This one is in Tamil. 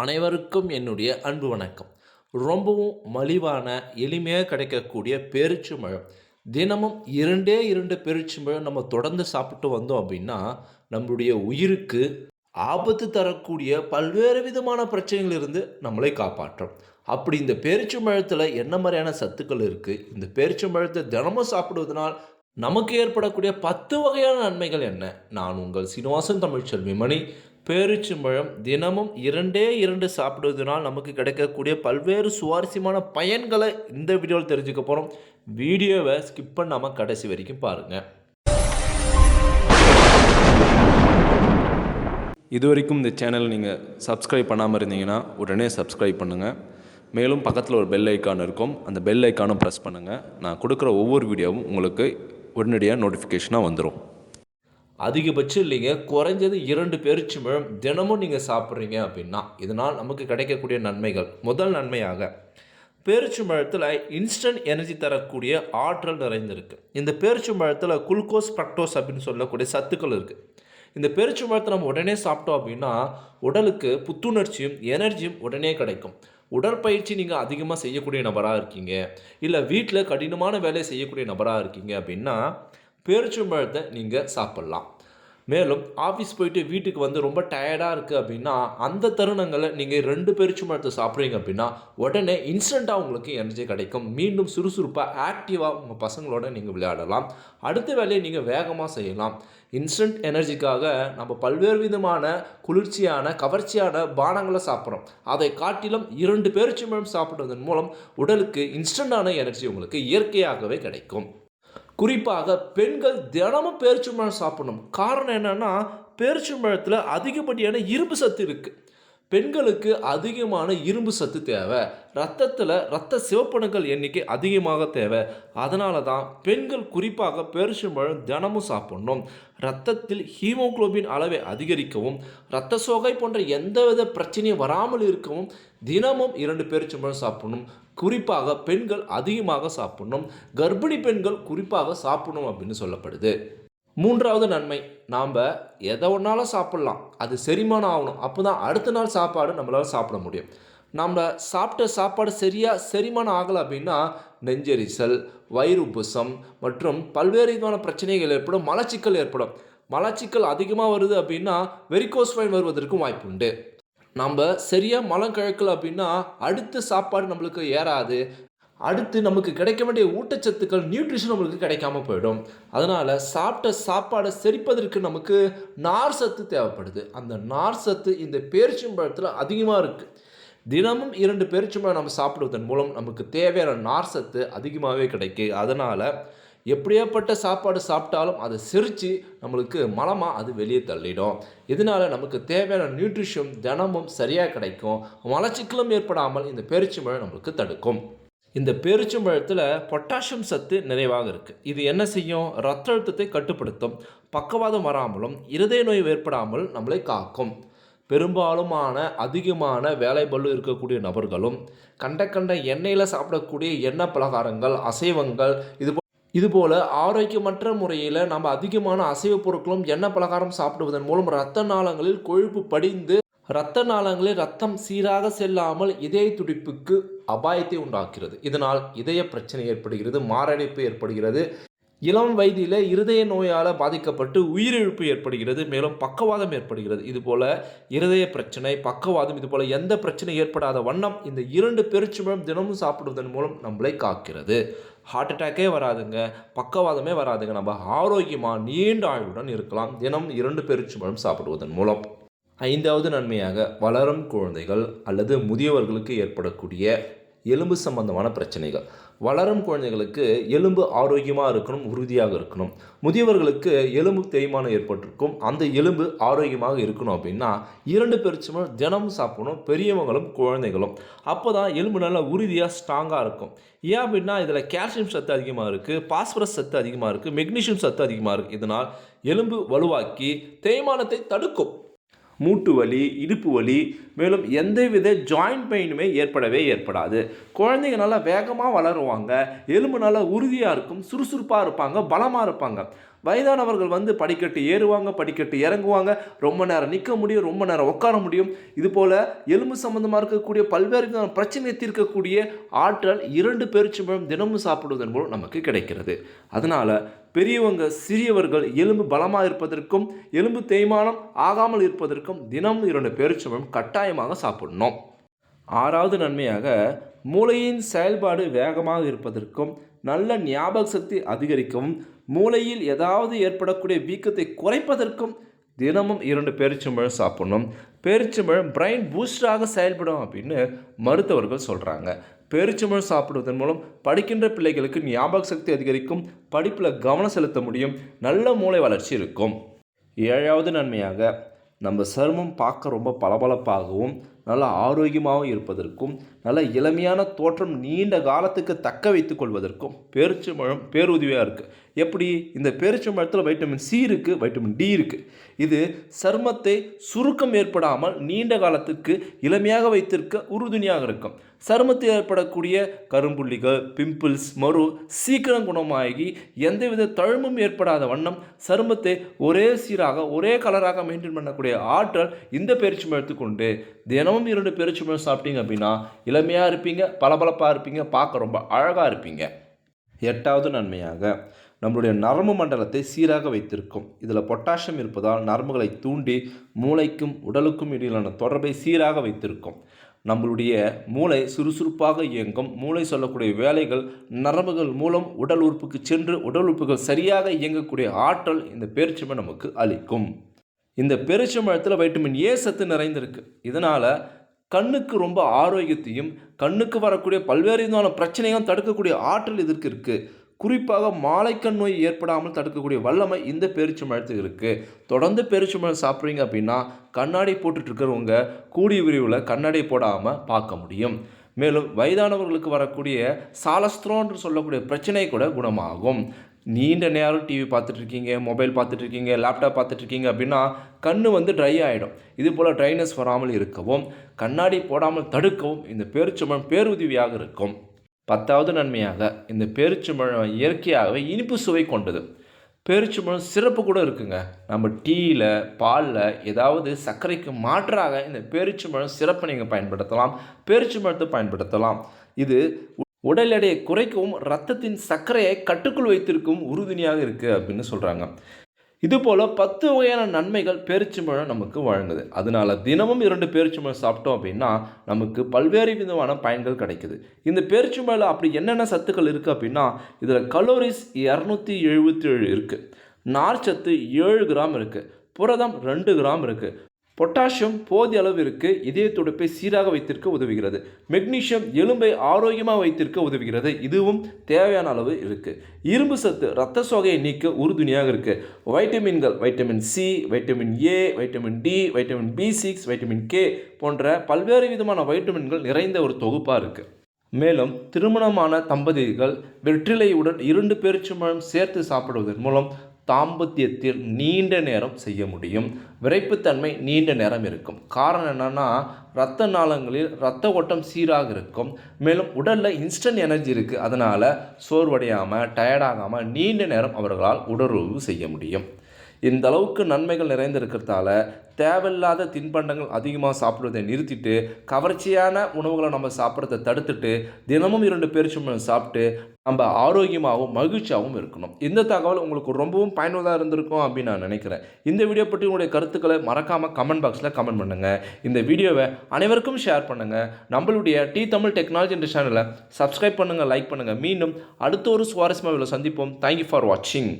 அனைவருக்கும் என்னுடைய அன்பு வணக்கம். ரொம்பவும் மலிவான எளிமையாக கிடைக்கக்கூடிய பேரிச்சம்பழம் தினமும் இரண்டே இரண்டு பேரிச்சம்பழம் நம்ம தொடர்ந்து சாப்பிட்டு வந்தோம் அப்படின்னா நம்மளுடைய உயிருக்கு ஆபத்து தரக்கூடிய பல்வேறு விதமான பிரச்சனைகளிலிருந்து நம்மளை காப்பாற்றும். அப்படி இந்த பேரிச்சம்பழத்தில் என்ன மாதிரியான சத்துக்கள் இருக்குது இந்த பேரிச்சம்பழத்தை தினமும் சாப்பிடுவதனால் நமக்கு ஏற்படக்கூடிய பத்து வகையான நன்மைகள் என்ன? நான் உங்கள் சீனிவாசன் தமிழ்ச்செல்வி மணி பேரிச்சம்பழம் தினமும் இரண்டே இரண்டு சாப்பிடுவதனால் நமக்கு கிடைக்கக்கூடிய பல்வேறு சுவாரஸ்யமான பயன்களை இந்த வீடியோவில் தெரிஞ்சுக்க போகிறோம் வீடியோவை ஸ்கிப் பண்ணாமல் கடைசி வரைக்கும் பாருங்கள் இது வரைக்கும் இந்த சேனல் நீங்கள் சப்ஸ்கிரைப் பண்ணாமல் இருந்தீங்கன்னா உடனே சப்ஸ்கிரைப் பண்ணுங்கள் மேலும் பக்கத்தில் ஒரு பெல் ஐக்கான் இருக்கும். அந்த பெல் ஐக்கானும் ப்ரெஸ் பண்ணுங்கள் நான் கொடுக்குற ஒவ்வொரு வீடியோவும் உங்களுக்கு உடனடியாக நோட்டிஃபிகேஷனாக வந்துடும் அதிகபட்சம் இல்லைங்க. குறைஞ்சது இரண்டு பேரிச்சம்பழம் தினமும் நீங்கள் சாப்பிட்றீங்க அப்படின்னா இதனால் நமக்கு கிடைக்கக்கூடிய நன்மைகள். முதல் நன்மையாக பேரிச்சம்பழத்தில் இன்ஸ்டன்ட் எனர்ஜி தரக்கூடிய ஆற்றல் நிறைந்திருக்கு. இந்த பேரிச்சம்பழத்தில் குளுக்கோஸ் ஃப்ரக்டோஸ் அப்படின்னு சொல்லக்கூடிய சத்துக்கள் இருக்குது இந்த பேரிச்சம்பழத்தை நம்ம உடனே சாப்பிட்டோம் அப்படின்னா உடலுக்கு புத்துணர்ச்சியும் எனர்ஜியும் உடனே கிடைக்கும். உடற்பயிற்சி நீங்கள் அதிகமாக செய்யக்கூடிய நபராக இருக்கீங்க. இல்லை வீட்டில் கடினமான வேலையை செய்யக்கூடிய நபராக இருக்கீங்க அப்படின்னா பேரிச்சம்பழத்தை நீங்கள் சாப்பிட்லாம். மேலும் ஆஃபீஸ் போயிட்டு வீட்டுக்கு வந்து ரொம்ப டயர்டாக இருக்குது அப்படின்னா அந்த தருணங்களில் நீங்கள் ரெண்டு பேரிச்சம்பழத்தை சாப்பிட்றீங்க அப்படின்னா உடனே இன்ஸ்டண்ட்டாக உங்களுக்கு எனர்ஜி கிடைக்கும். மீண்டும் சுறுசுறுப்பாக ஆக்டிவாக உங்கள் பசங்களோட நீங்கள் விளையாடலாம். அடுத்த வேலையை நீங்கள் வேகமாக செய்யலாம். இன்ஸ்டன்ட் எனர்ஜிக்காக நம்ம பல்வேறு விதமான குளிர்ச்சியான கவர்ச்சியான பானங்களை சாப்பிட்றோம். அதை காட்டிலும் இரண்டு பேரிச்சம்பழம் சாப்பிட்றதன் மூலம் உடலுக்கு இன்ஸ்டண்டான எனர்ஜி உங்களுக்கு இயற்கையாகவே கிடைக்கும். குறிப்பாக பெண்கள் தினமும் பேரிச்சம்பழம் சாப்பிடணும். காரணம் என்னென்னா என்னன்னா பேரிச்சம்பழத்தில் அதிகப்படியான இரும்பு சத்து இருக்குது பெண்களுக்கு அதிகமான இரும்பு சத்து தேவை. ரத்தத்தில் ரத்த சிவப்பணுக்கள் எண்ணிக்கை அதிகமாக தேவை. அதனால தான் பெண்கள் குறிப்பாக பேரிச்சம்பழம் தினமும் சாப்பிடணும். ரத்தத்தில் ஹீமோகுளோபின் அளவை அதிகரிக்கவும் இரத்த சோகை போன்ற எந்தவித பிரச்சனையும் வராமல் இருக்கவும் தினமும் இரண்டு பேரிச்சம்பழம் சாப்பிடணும். குறிப்பாக பெண்கள் அதிகமாக சாப்பிடணும். கர்ப்பிணி பெண்கள் குறிப்பாக சாப்பிடணும் அப்படின்னு சொல்லப்படுது. மூன்றாவது நன்மை நாம் எதை ஒன்றாலும் சாப்பிட்லாம். அது செரிமானம் ஆகணும். அப்போ தான் அடுத்த நாள் சாப்பாடு நம்மளால் சாப்பிட முடியும். நம்ம சாப்பிட்ட சாப்பாடு சரியாக செரிமானம் ஆகலை அப்படின்னா நெஞ்செரிச்சல் வயிறு உப்புசம் மற்றும் பல்வேறு விதமான பிரச்சனைகள் ஏற்படும் மலச்சிக்கல் ஏற்படும். மலச்சிக்கல் அதிகமாக வருது அப்படின்னா வெரிகோஸ் ஃபைன் வருவதற்கும் வாய்ப்பு உண்டு நம்ம சரியாக மலம் கழக்கல அப்படின்னா அடுத்த சாப்பாடு நம்மளுக்கு ஏறாது. அடுத்து நமக்கு கிடைக்க வேண்டிய ஊட்டச்சத்துக்கள் நியூட்ரிஷன் நம்மளுக்கு கிடைக்காம போயிடும். அதனால் சாப்பிட்ட சாப்பாடை செரிப்பதற்கு நமக்கு நார் சத்து தேவைப்படுது. அந்த நார் சத்து இந்த பேரிச்சம்பழத்தில் அதிகமாக இருக்குது தினமும் இரண்டு பேரிச்சம்பழம் நம்ம சாப்பிடுவதன் மூலம் நமக்கு தேவையான நார் சத்து அதிகமாகவே கிடைக்கு. அதனால் எப்படியாப்பட்ட சாப்பாடு சாப்பிட்டாலும் அதை சிரித்து நம்மளுக்கு மலமாக அது வெளியே தள்ளிடும். இதனால் நமக்கு தேவையான நியூட்ரிஷன் தினமும் சரியாக கிடைக்கும். மலச்சிக்கலும் ஏற்படாமல் இந்த பேரிச்சம்பழம் நம்மளுக்கு தடுக்கும். இந்த பேரிச்சம்பழத்தில் பொட்டாசியம் சத்து நிறைவாக இருக்குது இது என்ன செய்யும்? ரத்த அழுத்தத்தை கட்டுப்படுத்தும். பக்கவாதம் வராமலும் இருதய நோய் ஏற்படாமல் நம்மளை காக்கும். பெரும்பாலுமான அதிகமான வேலைபளு இருக்கக்கூடிய நபர்களும் கண்ட கண்ட எண்ணெயில் சாப்பிடக்கூடிய எண்ணெய் பலகாரங்கள் அசைவங்கள் இது இதுபோல ஆரோக்கியமற்ற முறையில் நம்ம அதிகமான அசைவ பொருட்களும் எண்ணெய் பலகாரம் சாப்பிடுவதன் மூலம் இரத்த நாளங்களில் கொழுப்பு படிந்து இரத்த நாளங்களில் ரத்தம் சீராக செல்லாமல் இதய துடிப்புக்கு அபாயத்தை உண்டாக்குகிறது. இதனால் இதய பிரச்சனை ஏற்படுகிறது மாரடைப்பு ஏற்படுகிறது. இளம் வயதில் இருதய நோயால் பாதிக்கப்பட்டு உயிரிழப்பு ஏற்படுகிறது மேலும் பக்கவாதம் ஏற்படுகிறது. இதுபோல் இருதய பிரச்சனை பக்கவாதம் இதுபோல் எந்த பிரச்சனை ஏற்படாத வண்ணம் இந்த இரண்டு பெருச்சுமழம் தினமும் சாப்பிடுவதன் மூலம் நம்மளை காக்கிறது. ஹார்ட் அட்டாக்கே வராதுங்க. பக்கவாதமே வராதுங்க. நம்ம ஆரோக்கியமாக நீண்ட ஆயுளுடன் இருக்கலாம். தினம் இரண்டு பெருச்சுமழம் சாப்பிடுவதன் மூலம். ஐந்தாவது நன்மையாக வளரும் குழந்தைகள் அல்லது முதியவர்களுக்கு ஏற்படக்கூடிய எலும்பு சம்பந்தமான பிரச்சனைகள். வளரும் குழந்தைகளுக்கு எலும்பு ஆரோக்கியமாக இருக்கணும் உறுதியாக இருக்கணும். முதியவர்களுக்கு எலும்பு தேய்மானம் ஏற்பட்டிருக்கும். அந்த எலும்பு ஆரோக்கியமாக இருக்கணும் அப்படின்னா இரண்டு பெருச்சமும் தினமும் சாப்பிடணும் பெரியவங்களும் குழந்தைகளும். அப்போ தான் எலும்பு நல்லா உறுதியாக ஸ்ட்ராங்காக இருக்கும். ஏன் அப்படின்னா இதில் கால்சியம் சத்து அதிகமாக இருக்குது பாஸ்பரஸ் சத்து அதிகமாக இருக்குது மெக்னீஷியம் சத்து அதிகமாக இருக்குது இதனால் எலும்பு வலுவாக்கி தேய்மானத்தை தடுக்கும். மூட்டு வலி இடுப்பு வலி மேலும் எந்தவித ஜாயிண்ட் பெயினுமே ஏற்படவே ஏற்படாது. குழந்தைங்க நல்லா வேகமாக வளருவாங்க எலும்பு நல்லா உறுதியாக இருக்கும் சுறுசுறுப்பாக இருப்பாங்க பலமாக இருப்பாங்க. வயதானவர்கள் வந்து படிக்கட்டு ஏறுவாங்க படிக்கட்டு இறங்குவாங்க. ரொம்ப நேரம் நிற்க முடியும் ரொம்ப நேரம் உட்கார முடியும். இது போல் எலும்பு சம்மந்தமாக இருக்கக்கூடிய பல்வேறு பிரச்சனையை தீர்க்கக்கூடிய ஆற்றல் இரண்டு பேரிச்சம்பழம் தினமும் சாப்பிடுவதன் மூலம் நமக்கு கிடைக்கிறது. அதனால் பெரியவங்க சிறியவர்கள் எலும்பு பலமாக இருப்பதற்கும் எலும்பு தேய்மானம் ஆகாமல் இருப்பதற்கும் தினமும் இரண்டு பேரிச்சம்பழம் கட்டாயமாக சாப்பிடணும். ஆறாவது நன்மையாக மூளையின் செயல்பாடு வேகமாக இருப்பதற்கும் நல்ல ஞாபக சக்தி அதிகரிக்கவும் மூளையில் ஏதாவது ஏற்படக்கூடிய வீக்கத்தை குறைப்பதற்கும் தினமும் இரண்டு பேரிச்சம்பழம் சாப்பிடணும். பேரிச்சம்பழம் பிரைன் பூஸ்டராக செயல்படும் அப்படின்னு மருத்துவர்கள் சொல்கிறாங்க பேரிச்சம்பழம் சாப்பிடுவதன் மூலம் படிக்கின்ற பிள்ளைகளுக்கு ஞாபக சக்தி அதிகரிக்கும் படிப்பில் கவனம் செலுத்த முடியும் நல்ல மூளை வளர்ச்சி இருக்கும். ஏழாவது நன்மையாக நம்ம சருமம் பார்க்க ரொம்ப பளபளப்பாகவும் நல்ல ஆரோக்கியமாகவும் இருப்பதற்கும் நல்ல இளமையான தோற்றம் நீண்ட காலத்துக்கு தக்க வைத்து கொள்வதற்கும் பேரிச்சம்பழம் பேருதவியாக இருக்குது எப்படி? இந்த பேரிச்சம்பழத்தில் வைட்டமின் சி இருக்குது வைட்டமின் டி இருக்குது இது சருமத்தை சுருக்கம் ஏற்படாமல் நீண்ட காலத்துக்கு இளமையாக வைத்திருக்க உறுதுணையாக இருக்கும். சருமத்தில் ஏற்படக்கூடிய கரும்புள்ளிகள் பிம்பிள்ஸ் மறு சீக்கிரம் குணமாகி எந்தவித தழும்பும் ஏற்படாத வண்ணம் சருமத்தை ஒரே சீராக ஒரே கலராக மெயின்டைன் பண்ணக்கூடிய ஆற்றல் இந்த பயிற்சி எடுத்துக்கொண்டு தினமும் இரண்டு பயிற்சி சாப்பிட்டீங்க அப்படின்னா இளமையாக இருப்பீங்க பளபளப்பாக இருப்பீங்க பார்க்க ரொம்ப அழகாக இருப்பீங்க. எட்டாவது நன்மையாக நம்மளுடைய நரம்பு மண்டலத்தை சீராக வைத்திருக்கும். இதில் பொட்டாசியம் இருப்பதால் நரம்புகளை தூண்டி மூளைக்கும் உடலுக்கும் இடையிலான தொடர்பை சீராக வைத்திருக்கும். நம்மளுடைய மூளை சுறுசுறுப்பாக இயங்கும். மூளை சொல்லக்கூடிய வேலைகள் நரம்புகள் மூலம் உடல் உறுப்புக்கு சென்று உடல் உறுப்புகள் சரியாக இயங்கக்கூடிய ஆற்றல் இந்த பேரிச்சம்பை நமக்கு அளிக்கும். இந்த பேரிச்சம்பழத்தில் வைட்டமின் ஏ சத்து நிறைந்திருக்கு. இதனால் கண்ணுக்கு ரொம்ப ஆரோக்கியத்தையும் கண்ணுக்கு வரக்கூடிய பல்வேறு விதமான பிரச்சனையும் தடுக்கக்கூடிய ஆற்றல் இதற்கு இருக்குது குறிப்பாக மாலைக்கண் நோய் ஏற்படாமல் தடுக்கக்கூடிய வல்லமை இந்த பேரிச்சம்பழத்துக்கு இருக்குது தொடர்ந்து பேரிச்சம்பழம் சாப்பிட்றீங்க அப்படின்னா கண்ணாடி போட்டுட்டு இருக்கிறவங்க கூடிய விரிவில் கண்ணாடி போடாமல் பார்க்க முடியும். மேலும் வயதானவர்களுக்கு வரக்கூடிய சாலஸ்திரோன்னு சொல்லக்கூடிய பிரச்சனை கூட குணமாகும். நீண்ட நேரம் டிவி பார்த்துட்ருக்கீங்க மொபைல் பார்த்துட்டு இருக்கீங்க லேப்டாப் பார்த்துட்டு இருக்கீங்க அப்படின்னா கண் வந்து ட்ரை ஆகிடும் இது போல் ட்ரைனஸ் வராமல் இருக்கவும் கண்ணாடி போடாமல் தடுக்கவும் இந்த பேரிச்சம்பழம் பேருதவியாக இருக்கும். பத்தாவது நன்மையாக இந்த பேரிச்சம்பழம் இயற்கையாகவே இனிப்பு சுவை கொண்டது. பேரிச்சம்பழம் சிறப்பு கூட இருக்குங்க. நம்ம டீயில் பாலில் ஏதாவது சர்க்கரைக்கு மாற்றாக இந்த பேரிச்சம்பழம் சிறப்பை நீங்கள் பயன்படுத்தலாம். பேரிச்சம்பழத்தை பயன்படுத்தலாம். இது உடல் எடையை குறைக்கவும் ரத்தத்தின் சர்க்கரையை கட்டுக்குள் வைத்திருக்கும் உறுதுணையாக இருக்குது அப்படின்னு சொல்கிறாங்க இதுபோல் பத்து வகையான நன்மைகள் பேரிச்சம்பழம் நமக்கு வழங்குது. அதனால் தினமும் இரண்டு பேரிச்சம்பழம் சாப்பிட்டோம் அப்படின்னா நமக்கு பல்வேறு விதமான பயன்கள் கிடைக்குது. இந்த பேரிச்சம்பழம் அப்படி என்னென்ன சத்துக்கள் இருக்குது அப்படின்னா இதில் கலோரிஸ் இரநூத்தி எழுபத்தி ஏழு இருக்குது நார்ச்சத்து ஏழு கிராம் இருக்குது புரதம் ரெண்டு கிராம் இருக்குது பொட்டாசியம் போதிய அளவிற்கு இதய துடுப்பை சீராக வைத்திருக்க உதவுகிறது. மெக்னீஷியம் எலும்பை ஆரோக்கியமாக வைத்திருக்க உதவுகிறது. இதுவும் தேவையான அளவு இருக்குது இரும்பு சத்து இரத்த சோகையை நீக்க உறுதுணையாக இருக்குது வைட்டமின்கள் vitamin C vitamin A vitamin D vitamin B six vitamin K போன்ற பல்வேறு விதமான வைட்டமின்கள் நிறைந்த ஒரு தொகுப்பாக இருக்குது மேலும் திருமணமான தம்பதிகள் வெற்றிலையுடன் இரண்டு பேரிச்சம்பழம் சேர்த்து சாப்பிடுவதன் மூலம் தாம்பத்தியத்தில் நீண்ட நேரம் செய்ய முடியும். விரைப்புத்தன்மை நீண்ட நேரம் இருக்கும். காரணம் என்னென்னா இரத்த நாளங்களில் இரத்த ஓட்டம் சீராக இருக்கும். மேலும் உடலில் இன்ஸ்டன்ட் எனர்ஜி இருக்குது அதனால் சோர்வடையாமல் டயர்டாகாமல் நீண்ட நேரம் அவர்களால் உடலுறவு செய்ய முடியும். இந்த அளவுக்கு நன்மைகள் நிறைந்திருக்கிறதால தேவையில்லாத தின்பண்டங்கள் அதிகமாக சாப்பிடுவதை நிறுத்திட்டு கவர்ச்சியான உணவுகளை நம்ம சாப்பிட்றத தடுத்துட்டு தினமும் இரண்டு பேரிச்சம்பழம் சாப்பிட்டு நம்ம ஆரோக்கியமாகவும் மகிழ்ச்சியாகவும் இருக்கணும். இந்த தகவல் உங்களுக்கு ரொம்பவும் பயனுள்ளதாக இருந்திருக்கும் அப்படின்னு நான் நினைக்கிறேன். இந்த வீடியோ பற்றி உங்களுடைய கருத்துக்களை மறக்காமல் கமெண்ட் பாக்ஸில் கமெண்ட் பண்ணுங்கள் இந்த வீடியோவை அனைவருக்கும் ஷேர் பண்ணுங்கள் நம்மளுடைய டி தமிழ் டெக்னாலஜி என்ற சேனலை சப்ஸ்கிரைப் பண்ணுங்கள் லைக் பண்ணுங்கள் மீண்டும் அடுத்த ஒரு சுவாரஸ்யமாக சந்திப்போம். தேங்க்யூ ஃபார் வாட்சிங்